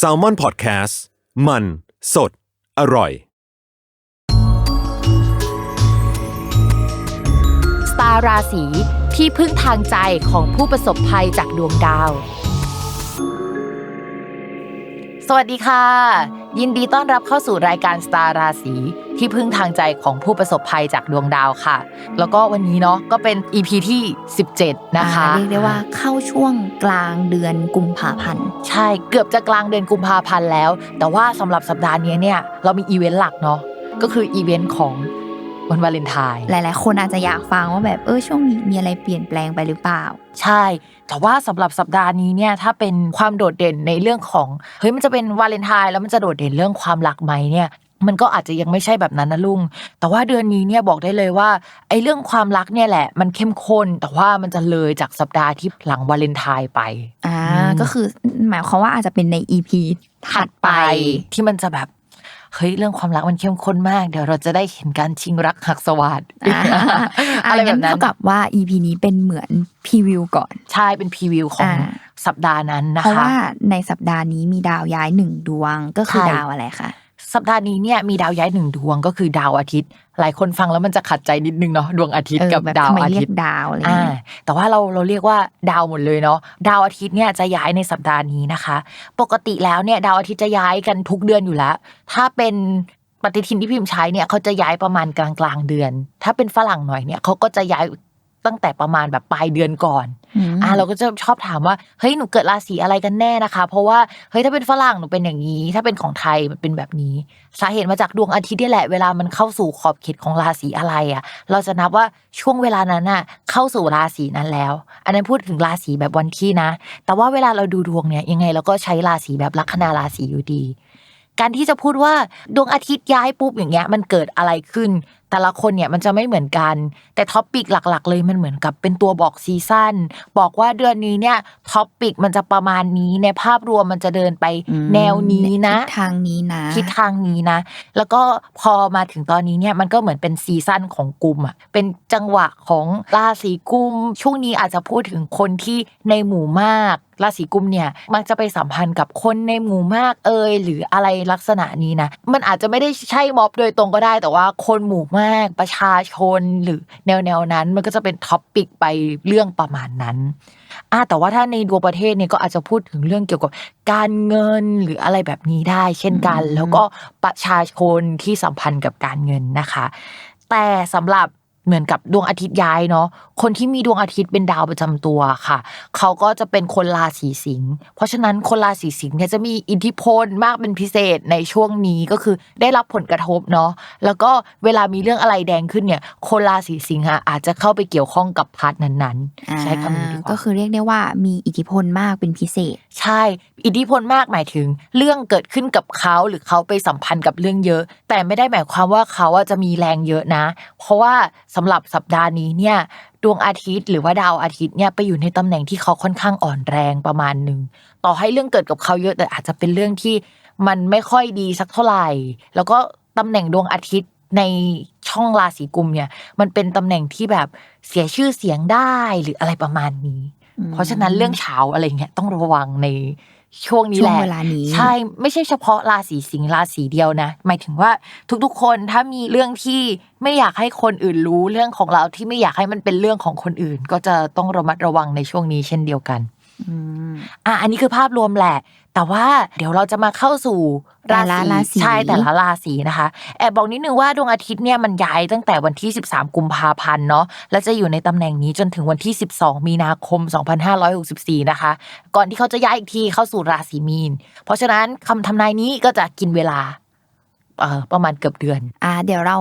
s a l ม o n PODCAST มัน สด อร่อย สตาร์ราศีที่พึ่งทางใจของผู้ประสบภัยจากดวงดาว สวัสดีค่ะ ยินดีต้อนรับเข้าสู่รายการสตาร์ราศีที่พึ่งทางใจของผู้ประสบภัยจากดวงดาวค่ะ แล้วก็วันนี้เนาะก็เป็น EP ที่ 17 นะคะอ่าเรียกได้ว่าเข้าช่วงกลางเดือนกุมภาพันธ์ใช่เกือบจะกลางเดือนกุมภาพันธ์แล้ว แต่ว่าสำหรับสัปดาห์นี้เนี่ยเรามีอีเวนต์หลักเนาะก็คืออีเวนต์ของ วันวาเลนไทน์หลาย ๆ คนอาจจะอยากฟังว่าแบบเออช่วงนี้มีอะไรเปลี่ยนแปลงไปหรือเปล่า ใช่ แต่ว่าสำหรับสัปดาห์นี้เนี่ยถ้าเป็นความโดดเด่นในเรื่องของเฮ้ยมันจะเป็นวาเลนไทน์แล้วมันจะโดดเด่นเรื่องความรักไหมเนี่ยมันก็อาจจะยังไม่ใช่แบบนั้นนะลุง แต่ว่าเดือนนี้เนี่ยบอกได้เลยว่าไอ้เรื่องความรักเนี่ยแหละ มันเข้มข้น แต่ว่ามันจะเลยจากสัปดาห์ที่หลังวาเลนไทน์ไป อ่าอืมก็คือหมายความว่าอาจจะเป็นใน EP ถัดไปที่มันจะแบบ เฮ้ยเรื่องความรักมันเข้มข้นมาก เดี๋ยวเราจะได้เห็นการชิงรักหักสวัสดอ่าอะไรแบบนั้นเท่ากับว่า EP นี้เป็นเหมือนพรีวิวก่อน ใช่เป็นพรีวิวของอ่าสัปดาห์นั้นนะเพราะคะว่าในสัปดาห์นี้มีดาวย้ายหนึ่งดวงก็คือใช่ดาวอะไรคะ สัปดาห์นี้เนี่ยมีดาวย้ายหนึ่งดวงก็คือดาวอาทิตย์ หลายคนฟังแล้วมันจะขัดใจนิดนึงเนาะดวงอาทิตย์เออกับแบบดาวทำไมอาเรีทิยตกย์ดาวอะไรอ่าเงี้ยแต่ว่าเราเราเรียกว่าดาวหมดเลยเนาะดาวอาทิตย์เนี่ยจะย้ายในสัปดาห์นี้นะคะ ปกติแล้วเนี่ยดาวอาทิตย์จะย้ายกันทุกเดือนอยู่แล้ว ถ้าเป็นปฏิทินที่พิมพ์ใช้เนี่ยเขาจะย้ายประมาณกลางกลางๆเดือน ถ้าเป็นฝรั่งหน่อยเนี่ยเขาก็จะย้าย ตั้งแต่ประมาณแบบปลายเดือนก่อนมอ่าเราก็จะชอบถามว่าเฮ้ยหนูเกิดราศีอะไรกันแน่นะคะ เพราะว่าเฮ้ยถ้าเป็นฝรั่งหนูเป็นอย่างนี้ ถ้าเป็นของไทยมันเป็นแบบนี้ สาเหตุมาจากดวงอาทิตย์นี่แหละเวลามันเข้าสู่ขอบเขตของราศีอะไรอะ เราจะนับว่าช่วงเวลานั้นน่ะเข้าสู่ราศีนั้นแล้ว อันนั้นพูดถึงราศีแบบวันที่นะ แต่ว่าเวลาเราดูดวงเนี่ยยังไงเราก็ใช้ราศีแบบลัคนาราศีอยู่ดี การที่จะพูดว่าดวงอาทิตย์ย้ายปุ๊บอย่างเงี้ยมันเกิดอะไรขึ้น แต่ละคนเนี่ยมันจะไม่เหมือนกัน แต่ท็อปปิกหลักๆ เลยมันเหมือนกับเป็นตัวบอกซีซั่นบอกว่าเดือนนี้เนี่ยท็อปปิกมันจะประมาณนี้ในภาพรวมมันจะเดินไปอืมแนวนี้นะทิศทางนี้นะทิศทางนี้นะ แล้วก็พอมาถึงตอนนี้เนี่ยมันก็เหมือนเป็นซีซั่นของกลุ่มอะเป็นจังหวะของราศีกุมช่วงนี้อาจจะพูดถึงคนที่ในหมู่มาก ราศีกุมเนี่ยมักจะไปสัมพันธ์กับคนในหมู่มากเอยหรืออะไรลักษณะนี้นะ มันอาจจะไม่ได้ใช่ม็อบโดยตรงก็ได้ แต่ว่าคนหมู่มากประชาชนหรือแนวแนวๆนั้น มันก็จะเป็นท็อปปิกไปเรื่องประมาณนั้นอ่าแต่ว่าถ้าในดวงประเทศเนี่ยก็อาจจะพูดถึงเรื่องเกี่ยวกับการเงินหรืออะไรแบบนี้ได้ เช่นกันอืมแล้วก็ประชาชนที่สัมพันธ์กับการเงินนะคะ แต่สำหรับ เหมือนกับดวงอาทิตย์ย้ายเนาะคนที่มีดวงอาทิตย์เป็นดาวประจำตัวค่ะ เขาก็จะเป็นคนราศีสิงห์เพราะฉะนั้นคนราศีสิงห์เนี่ยจะมีอิทธิพลมากเป็นพิเศษในช่วงนี้ก็คือได้รับผลกระทบเนาะแล้วก็เวลามีเรื่องอะไรแดงขึ้นเนี่ย คนราศีสิงห์อะอาจจะเข้าไปเกี่ยวข้องกับพาร์ทนั้นๆ ใช้คำนี้ดีกก็ว่าคือเรียกได้ว่ามีอิทธิพลมากเป็นพิเศษ ใช่ อิทธิพลมากหมายถึง เรื่องเกิดขึ้นกับเขาหรือเขาไปสัมพันธ์กับเรื่องเยอะ แต่ไม่ได้หมายความว่าเขาอะจะมีแรงเยอะนะ เพราะว่าสำหรับสัปดาห์นี้เนี่ยดวงอาทิตย์หรือว่าดาวอาทิตย์เนี่ยไปอยู่ในตำแหน่งที่เขาค่อนข้างอ่อนแรงประมาณหนึ่งต่อให้เรื่องเกิดกับเขาเยอะแต่อาจจะเป็นเรื่องที่มันไม่ค่อยดีสักเท่าไหร่ แล้วก็ตำแหน่งดวงอาทิตย์ในช่องราศีกุมเนี่ยมันเป็นตำแหน่งที่แบบเสียชื่อเสียงได้หรืออะไรประมาณนี้อืมเพราะฉะนั้นเรื่องเช้าอะไรเงี้ยต้องระวังใน ช่วงนี้ช่แหวงละเวลานี้ใช่ไม่ใช่เฉพาะราศีสิงห์ราศีเดียวนะ หมายถึงว่าทุกๆ คนถ้ามีเรื่องที่ไม่อยากให้คนอื่นรู้เรื่องของเราที่ไม่อยากให้มันเป็นเรื่องของคนอื่น ก็จะต้องระมัดระวังในช่วงนี้เช่นเดียวกันอืมอะอันนี้คือภาพรวมแหละ แต่ว่าเดี๋ยวเราจะมาเข้าสู่ราแต่ละศีราศีใช่แต่ละราศีนะคะ แอบบอกนิดนึงว่าดวงอาทิตย์เนี่ยมันย้ายตั้งแต่วันที่ 13 กุมภาพันธ์เนาะและจะอยู่ในตำแหน่งนี้จนถึงวันที่ 12 มีนาคม 2564 นะคะ ก่อนที่เขาจะย้ายอีกทีเข้าสู่ราศีมีน เพราะฉะนั้นคำทำนายนี้ก็จะกินเวลาเอ่อ ประมาณเกือบเดือนอ่าเดี๋ยวเรา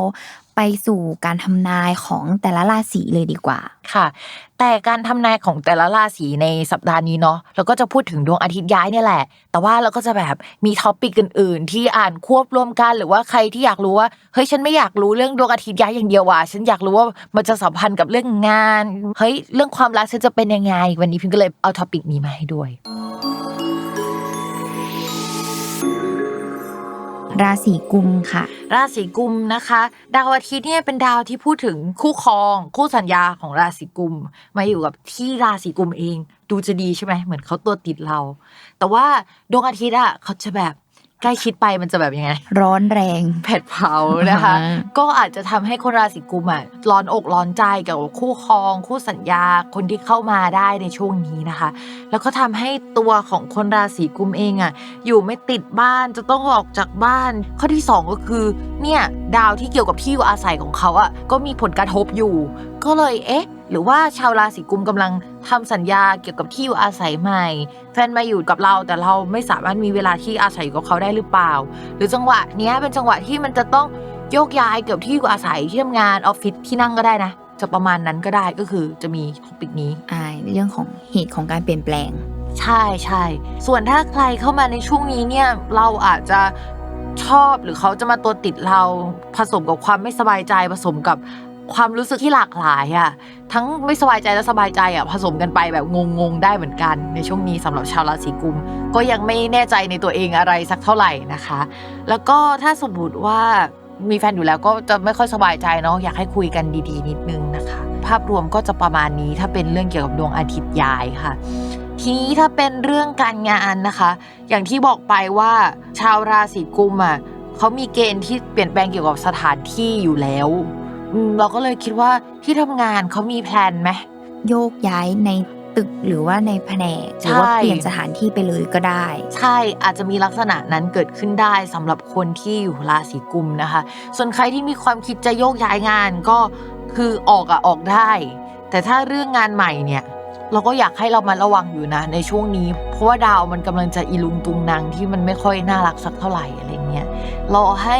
ไปสู่การทำนายของแต่ละราศีเลยดีกว่าค่ะ แต่การทำนายของแต่ละราศีในสัปดาห์นี้เนาะเราก็จะพูดถึงดวงอาทิตย์ย้ายเนี่ยแหละ แต่ว่าเราก็จะแบบมีท็อปิกอื่น ๆ ที่อ่านควบรวมกันหรือว่าใครที่อยากรู้ว่าเฮ้ยฉันไม่อยากรู้เรื่องดวงอาทิตย์ย้ายอย่างเดียวว่ะฉันอยากรู้ว่ามันจะสัมพันธ์กับเรื่องงานเฮ้ยเรื่องความรักฉันจะเป็นยังไง วันนี้พิมก็เลยเอาท็อปิกนี้มาให้ด้วย ราศีกุมค่ะ ราศีกุมนะคะ ดาวอาทิตย์เนี่ยเป็นดาวที่พูดถึงคู่ครอง คู่สัญญาของราศีกุม มาอยู่กับที่ราศีกุมเอง ดูจะดีใช่ไหมเหมือนเขาตัวติดเรา แต่ว่าดวงอาทิตย์อะเขาจะแบบ ใกล้ชิดไปมันจะแบบยังไง ร้อนแรงเผ็ดเผานะคะอ่าก็อาจจะทำให้คนราศีกุมอะร้อนอกร้อนใจเกี่ยวกับคู่ครอง คู่สัญญาคนที่เข้ามาได้ในช่วงนี้นะคะ แล้วก็ทำให้ตัวของคนราศีกุมเองอะอยู่ไม่ติดบ้านจะต้องออกจากบ้าน ข้อที่สองก็คือเนี่ยดาวที่เกี่ยวกับที่อยู่อาศัยของเขาอะก็มีผลกระทบอยู่ ก็เลยเอ๊ะ หรือว่าชาวราศีกุมกำลัง ทำสัญญาเกี่ยวกับที่อยู่อาศัยใหม่ แฟนมาอยู่กับเราแต่เราไม่สามารถมีเวลาที่อาศัยอยู่กับเขาได้หรือเปล่า หรือจังหวะเนี้ยเป็นจังหวะที่มันจะต้องโยกย้ายเกี่ยวกับที่อยู่อาศัยที่ทำงานออฟฟิศที่นั่งก็ได้นะ จะประมาณนั้นก็ได้ก็คือจะมีท็อปิกนี้อ่าเรื่องของเหตุของการเปลี่ยนแปลง ใช่ใช่ส่วนถ้าใครเข้ามาในช่วงนี้เนี่ยเราอาจจะชอบหรือเขาจะมาตัวติดเราผสมกับความไม่สบายใจผสมกับ ความรู้สึกที่หลากหลายอะทั้งไม่สบายใจและสบายใจอะผสมกันไปแบบงงๆได้เหมือนกัน ในช่วงนี้สำหรับชาวราศีกุม ก็ยังไม่แน่ใจในตัวเองอะไรสักเท่าไหร่นะคะ แล้วก็ถ้าสมมติว่ามีแฟนอยู่แล้วก็จะไม่ค่อยสบายใจเนาะอยากให้คุยกันดีๆ นิดนึงนะคะ ภาพรวมก็จะประมาณนี้ถ้าเป็นเรื่องเกี่ยวกับดวงอาทิตย์ย้ายค่ะ ทีนี้ถ้าเป็นเรื่องการงานนะคะ อย่างที่บอกไปว่าชาวราศีกุมอะเขามีเกณฑ์ที่เปลี่ยนแปลงเกี่ยวกับสถานที่อยู่แล้ว อืมเราก็เลยคิดว่าที่ทำงานเขามีแพลนไหม โยกย้ายในตึกหรือว่าในแผนกหรือว่าใช่ เปลี่ยนสถานที่ไปเลยก็ได้ ใช่อาจจะมีลักษณะนั้นเกิดขึ้นได้สำหรับคนที่อยู่ราศีกุมนะคะ ส่วนใครที่มีความคิดจะโยกย้ายงานก็คือออกอะออกได้ แต่ถ้าเรื่องงานใหม่เนี่ย เราก็อยากให้เรามาระวังอยู่นะ ในช่วงนี้ เพราะว่าดาวมันกำลังจะอีลุงตุงนางที่มันไม่ค่อยน่ารักสักเท่าไหร่อะไรเงี้ยรอให้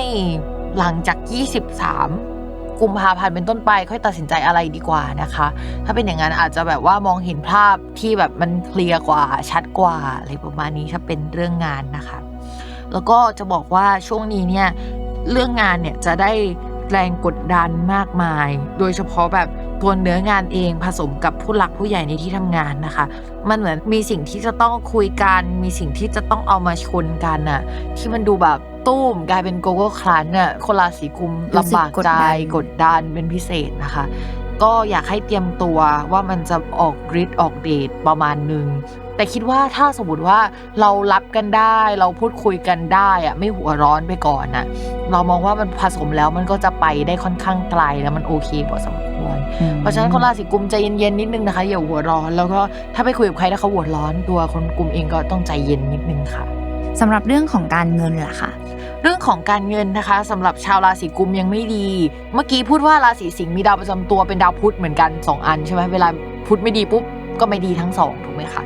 หลังจาก 23 กุมภาพันธ์เป็นต้นไป ค่อยตัดสินใจอะไรดีกว่านะคะ ถ้าเป็นอย่างนั้นอาจจะแบบว่ามองเห็นภาพที่แบบมันเคลียร์กว่าชัดกว่าอะไรประมาณนี้ถ้าเป็นเรื่องงานนะคะ แล้วก็จะบอกว่าช่วงนี้เนี่ยเรื่องงานเนี่ยจะได้แรงกดดันมากมาย โดยเฉพาะแบบ ตัวเนื้องานเองผสมกับผู้หลักผู้ใหญ่ในที่ทำงานนะคะ มันเหมือนมีสิ่งที่จะต้องคุยกัน มีสิ่งที่จะต้องเอามาชนกันน่ะ ที่มันดูแบบตุ้มกลายเป็นโกโก้คลันน่ะคนราศีกุมรู้สึกลำบากใจกดดันกดดันเป็นพิเศษนะคะ ก็อยากให้เตรียมตัวว่ามันจะออกฤทธิ์ออกเดทประมาณหนึ่งแต่คิดว่าถ้าสมมติว่าเรารับกันได้เราพูดคุยกันได้อะไม่หัวร้อนไปก่อนน่ะเรามองว่ามันผสมแล้วมันก็จะไปได้ค่อนข้างไกลแล้วมันโอเคพอสมควร เพราะฉะนั้นคนราศีกุมใจเย็นๆนิดนึงนะคะอย่าหัวร้อน แล้วก็ถ้าไปคุยกับใครถ้าเขาหัวร้อน ตัวคนกลุ่มเองก็ต้องใจเย็นนิดนึงค่ะสำหรับเรื่องของการเงินล่ะค่ะเรื่องของการเงินนะคะสำหรับชาวราศีกุมยังไม่ดี เมื่อกี้พูดว่าราศีสิงห์มีดาวประจำตัวเป็นดาวพุธเหมือนกัน 2 อันใช่ไหมเวลาพุธไม่ดีปุ๊บก็ไม่ดีทั้งสองถูกไหมคะ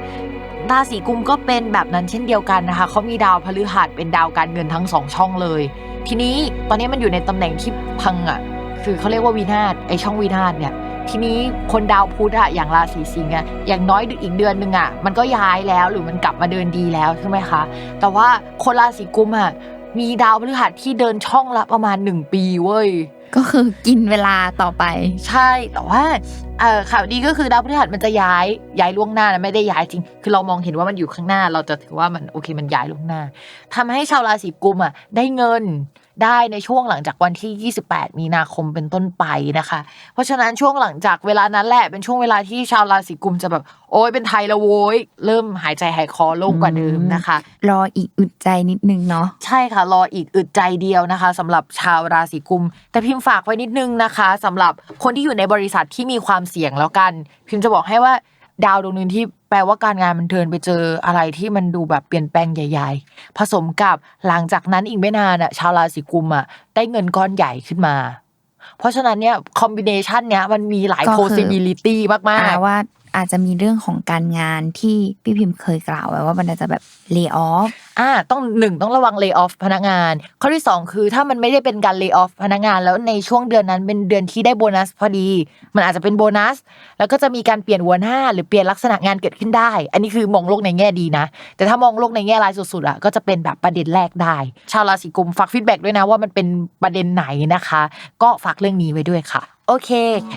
ราศีกุมก็เป็นแบบนั้นเช่นเดียวกันนะคะเขามีดาวพฤหัสเป็นดาวการเงินทั้งสองช่องเลย ทีนี้ตอนนี้มันอยู่ในตำแหน่งที่พังอะ คือเขาเรียกว่าวินาศไอช่องวินาศเนี่ย ทีนี้คนดาวพุธอะอย่างราศีสิงห์อะอย่างน้อยอีกเดือนหนึ่งอะมันก็ย้ายแล้วหรือมันกลับมาเดินดีแล้วใช่ไหมคะ แต่ว่าคนราศีกุมอะมีดาวพฤหัสที่เดินช่องละประมาณ1ปีเว้ยก็คือกินเวลาต่อไป ใช่แต่ว่าเออข่าวดีก็คือดาวพฤหัสมันจะย้ายย้ายล่วงหน้านะไม่ได้ย้ายจริง คือเรามองเห็นว่ามันอยู่ข้างหน้า เราจะถือว่ามันโอเคมันย้ายล่วงหน้าทำให้ชาวราศีกุมอะได้เงิน ได้ในช่วงหลังจากวันที่ 28 มีนาคมเป็นต้นไปนะคะ เพราะฉะนั้นช่วงหลังจากเวลานั้นแหละเป็นช่วงเวลาที่ชาวราศีกุมจะแบบโอ้ยเป็นไทยและโว้ยเริ่มหายใจหายคอโล่งกว่าเดิมนะคะ รออีกอึดใจนิดนึงเนาะใช่ค่ะรออีกอึดใจเดียวนะคะสำหรับชาวราศีกุม แต่พิมพ์ฝากไว้นิดนึงนะคะสำหรับคนที่อยู่ในบริษัทที่มีความเสี่ยงแล้วกัน พิมพ์จะบอกให้ว่า ดาวดวงหนึงที่แปลว่าการงานมันเทินไปเจออะไรที่มันดูแบบเปลี่ยนแปลงใหญ่ ๆ ผสมกับหลังจากนั้นอีกไม่นานอะชาวราศีกุมอะได้เงินก้อนใหญ่ขึ้นมา เพราะฉะนั้นเนี่ยคอมบิเนชันเนี้ยมันมีหลายก็คือ possibility มากอ่าๆว่า อาจจะมีเรื่องของการงานที่พี่พิมพ์เคยกล่าวไว้ว่ามันอาจจะแบบเลิกออฟอ่าต้องหนึ่งต้องระวัง lay off พนักงาน ข้อที่สองคือถ้ามันไม่ได้เป็นการ lay off พนักงาน แล้วในช่วงเดือนนั้นเป็นเดือนที่ได้โบนัสพอดี มันอาจจะเป็นโบนัส แล้วก็จะมีการเปลี่ยนหัวหน้า หรือเปลี่ยนลักษณะงานเกิดขึ้นได้ อันนี้คือมองโลกในแง่ดีนะ แต่ถ้ามองโลกในแง่ร้ายสุดๆอะก็จะเป็นแบบประเด็นแรกได้ ชาวราศีกุมฝากฟีดแบ็กด้วยนะว่ามันเป็นประเด็นไหนนะคะ ก็ฝากเรื่องนี้ไว้ด้วยค่ะโอเค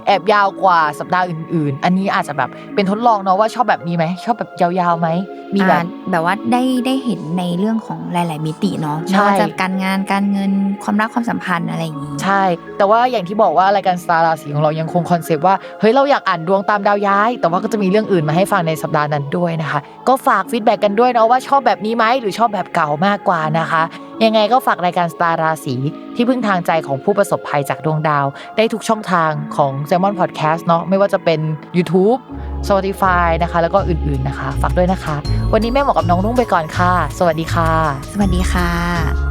แอบยาวกว่าสัปดาห์อื่น ๆ อันนี้อาจจะแบบเป็นทดลองเนาะว่าชอบแบบนี้ไหมชอบแบบยาวๆไหมมีแบบอ่าแบบว่าได้ได้เห็นในเรื่องของหลาย ๆ มิติเนาะใช่ไม่ว่าจะการงานการเงินความรักความสัมพันธ์อะไรอย่างนี้ใช่ แต่ว่าอย่างที่บอกว่ารายการสตาร์ราศีของเรายังคงคอนเซปต์ว่าเฮ้ยเราอยากอ่านดวงตามดาวย้าย แต่ว่าก็จะมีเรื่องอื่นมาให้ฟังในสัปดาห์นั้นด้วยนะคะ ก็ฝากฟีดแบ็กกันด้วยเนาะว่าชอบแบบนี้ไหมหรือชอบแบบเก่ามากกว่านะคะ ยังไงก็ฝากรายการสตาร์ราศีที่พึ่งทางใจของผู้ประสบภัยจากดวงดาว ได้ทุกช่องทางของ s ซ l m o n Podcast เนาะไม่ว่าจะเป็น YouTube Spotify นะคะ แล้วก็อื่นๆนะคะ ฝากด้วยนะคะ วันนี้แม่หมอกับน้องนุ่งไปก่อนค่ะ สวัสดีค่ะ สวัสดีค่ะ